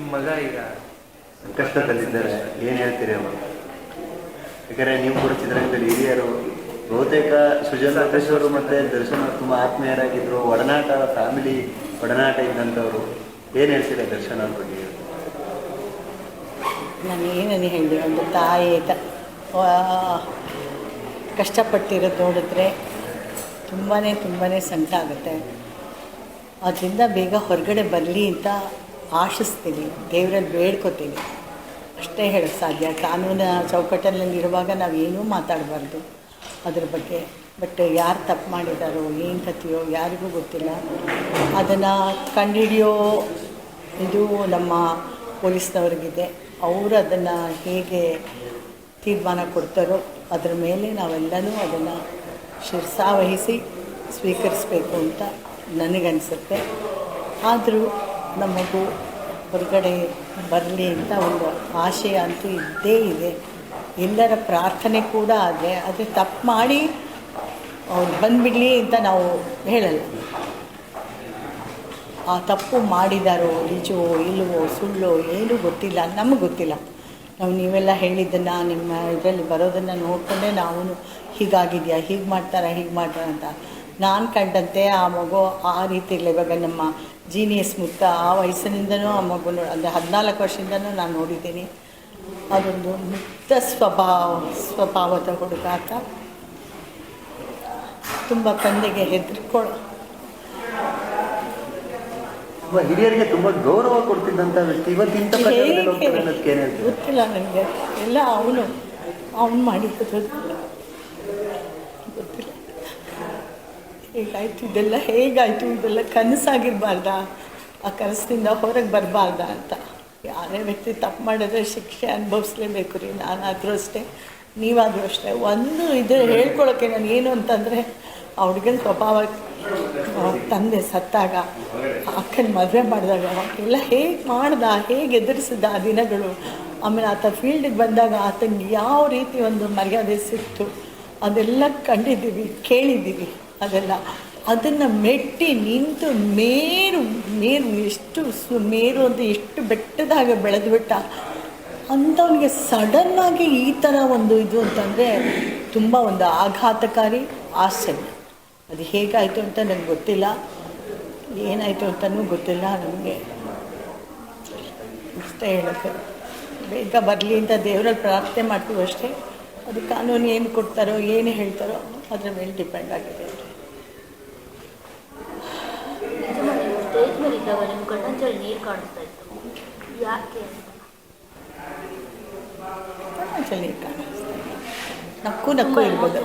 ನಿಮ್ಮ ಮಗ ಈಗ ಕಷ್ಟದಲ್ಲಿದ್ದಾರೆ. ಏನು ಹೇಳ್ತೀರಿ ಅವರು ಯಾಕಂದರೆ ನೀವು ಕೂಡ ಚಿತ್ರರಂಗದಲ್ಲಿ ಹಿರಿಯರು ಬಹುತೇಕ ಸುಜನ್ ಅವರು ಮತ್ತು ದರ್ಶನ್ ಅವರು ತುಂಬ ಆತ್ಮೀಯರಾಗಿದ್ದರು ಒಡನಾಟ ಫ್ಯಾಮಿಲಿ ಒಡನಾಟ ಇದ್ದಂಥವ್ರು. ಏನು ಹೇಳ್ತೀರಾ ದರ್ಶನ ಅವ್ರ ಬಗ್ಗೆ? ನಾನು ಏನೇನು ಹೇಳಿ ಒಂದು ತಾಯಿ ಕಷ್ಟಪಟ್ಟಿರೋದು ನೋಡಿದ್ರೆ ತುಂಬಾ ತುಂಬಾ ಸಂಕಟ ಆಗುತ್ತೆ. ಅದರಿಂದ ಬೇಗ ಹೊರಗಡೆ ಬರಲಿ ಅಂತ ಆಶಿಸ್ತೀನಿ ದೇವರಲ್ಲಿ ಬೇಡ್ಕೋತೀನಿ. ಅಷ್ಟೇ ಹೇಳೋಕ್ಕೆ ಸಾಧ್ಯ. ಕಾನೂನು ಚೌಕಟ್ಟಲ್ಲಿ ಇರುವಾಗ ನಾವು ಏನೂ ಮಾತಾಡಬಾರ್ದು. ಅದ್ರ ಬಗ್ಗೆ. ಬಟ್ ಯಾರು ತಪ್ಪು ಮಾಡಿದಾರೋ, ಏನು ಕಥೆಯೋ ಯಾರಿಗೂ ಗೊತ್ತಿಲ್ಲ. ಅದನ್ನು ಕಂಡುಹಿಡಿಯೋ ಇದು ನಮ್ಮ ಪೊಲೀಸ್ನವ್ರಿಗಿದೆ. ಅವರು ಅದನ್ನು ಹೇಗೆ ತೀರ್ಮಾನ ಕೊಡ್ತಾರೋ, ಅದ್ರ ಮೇಲೆ ನಾವೆಲ್ಲನೂ ಅದನ್ನು ಶಿರ್ಸಾವಹಿಸಿ ಸ್ವೀಕರಿಸಬೇಕು ಅಂತ ನನಗನ್ಸುತ್ತೆ. ಆದರೂ ನಮಗೂ ಹೊರಗಡೆ ಬರಲಿ ಅಂತ ಒಂದು ಆಶಯ ಅಂತೂ ಇದ್ದೇ ಇದೆ. ಎಲ್ಲರ ಪ್ರಾರ್ಥನೆ ಕೂಡ ಆದರೆ ಆದರೆ ತಪ್ಪು ಮಾಡಿ ಅವ್ರು ಬಂದುಬಿಡಲಿ ಅಂತ ನಾವು ಹೇಳಲ್ಲ. ಆ ತಪ್ಪು ಮಾಡಿದಾರೋ, ನಿಜವೋ, ಇಲ್ಲವೋ, ಸುಳ್ಳೋ, ಏನೂ ಗೊತ್ತಿಲ್ಲ, ನಮಗೆ ಗೊತ್ತಿಲ್ಲ. ನಾವು ನೀವೆಲ್ಲ ಹೇಳಿದ್ದನ್ನು, ನಿಮ್ಮ ಇದರಲ್ಲಿ ಬರೋದನ್ನು ನೋಡಿಕೊಂಡೇ ನಾವು ಹೀಗಾಗಿದೆಯಾ, ಹೀಗೆ ಮಾಡ್ತಾರಾ, ಹೀಗೆ ಮಾಡ್ತಾರ ಅಂತ. ನಾನು ಕಂಡಂತೆ ಆ ಮಗು ಆ ರೀತಿಯಲ್ಲಿ ಇವಾಗ ನಮ್ಮ ಜೀನಿಯಸ್ ಮುತ್ತ ಆ ವಯಸ್ಸಿನಿಂದನೂ ಆ ಮಗು ಅಂದರೆ ಹದಿನಾಲ್ಕು ವರ್ಷದಿಂದನೂ ನಾನು ನೋಡಿದ್ದೀನಿ. ಅದೊಂದು ಮುಕ್ತ ಸ್ವಭಾವ ಸ್ವಭಾವದ ಹುಡುಗ ಆತ. ತುಂಬ ತಂದೆಗೆ ಹೆದರ್ಕೊಳ್ಳ ಹಿರಿಯರಿಗೆ ತುಂಬ ಗೌರವ ಕೊಡ್ತಿದ್ದಂಥ ವ್ಯಕ್ತಿ. ಇವತ್ತಿಂತ ಗೊತ್ತಿಲ್ಲ ನನಗೆ ಎಲ್ಲ ಅವನು ಅವನು ಮಾಡಿದ್ದು ಗೊತ್ತಿಲ್ಲ ಗೊತ್ತಿಲ್ಲ ಹೇಗಾಯ್ತು ಇದೆಲ್ಲ ಹೇಗಾಯಿತು? ಇದೆಲ್ಲ ಕನಸಾಗಿರ್ಬಾರ್ದಾ? ಆ ಕನಸಿನಿಂದ ಹೊರಗೆ ಬರಬಾರ್ದಾ ಅಂತ. ಯಾರೇ ವ್ಯಕ್ತಿ ತಪ್ಪು ಮಾಡಿದ್ರೆ ಶಿಕ್ಷೆ ಅನುಭವಿಸ್ಲೇಬೇಕು ರೀ, ನಾನಾದರೂ ಅಷ್ಟೇ. ನೀವಾದರೂ ಅಷ್ಟೇ. ಒಂದು ಇದು ಹೇಳ್ಕೊಳಕ್ಕೆ ನಾನು ಏನು ಅಂತಂದರೆ, ಆ ಹುಡುಗನ ಸ್ವಭಾವ ತಂದೆ ಸತ್ತಾಗ, ಅಕ್ಕನ ಮದುವೆ ಮಾಡಿದಾಗ ಎಲ್ಲ ಹೇಗೆ ಮಾಡ್ದ, ಹೇಗೆ ಎದುರಿಸಿದ ಆ ದಿನಗಳು. ಆಮೇಲೆ ಆತ ಫೀಲ್ಡಿಗೆ ಬಂದಾಗ ಆತನಿಗೆ ಯಾವ ರೀತಿ ಒಂದು ಮರ್ಯಾದೆ ಸಿಕ್ತು ಅದೆಲ್ಲ ಕಂಡಿದ್ದೀವಿ, ಕೇಳಿದ್ದೀವಿ. ಅದೆಲ್ಲ. ಅದನ್ನು ಮೆಟ್ಟಿ ನಿಂತು ಮೇರು ಮೇರು, ಎಷ್ಟು ಸು, ಮೇರು ಅಂತ ಎಷ್ಟು ಬೆಟ್ಟದಾಗ ಬೆಳೆದ್ಬಿಟ್ಟ ಅಂಥವನಿಗೆ ಸಡನ್ನಾಗಿ ಈ ಥರ ಒಂದು ಇದು ಅಂತಂದರೆ ತುಂಬ ಒಂದು ಆಘಾತಕಾರಿ ಆಸೆ ಅದು ಹೇಗಾಯಿತು ಅಂತ ನನಗೆ ಗೊತ್ತಿಲ್ಲ. ಏನಾಯಿತು ಅಂತಲೂ ಗೊತ್ತಿಲ್ಲ ನಮಗೆ. ಅಷ್ಟೇ ಹೇಳೋಕ್ಕೆ. ಬೇಗ ಬರಲಿ ಅಂತ ದೇವರಲ್ಲಿ ಪ್ರಾರ್ಥನೆ ಮಾಡ್ತೀವಿ ಅಷ್ಟೇ. ಅದು ಕಾನೂನು ಏನು ಕೊಡ್ತಾರೋ, ಏನು ಹೇಳ್ತಾರೋ ಅದ್ರ ಮೇಲೆ ಡಿಪೆಂಡ್ ಆಗಿದೆ. ನಿಮ್ಮ ನೀರ್ ಕಾಣಿಸ್ತಾ ಇತ್ತು ಯಾಕೆ ಕಣ್ಣಲ್ಲಿ ಕಾಣಿಸ್ತಾ. ನಕ್ಕು ನಕ್ಕು ಇರ್ಬೋದು.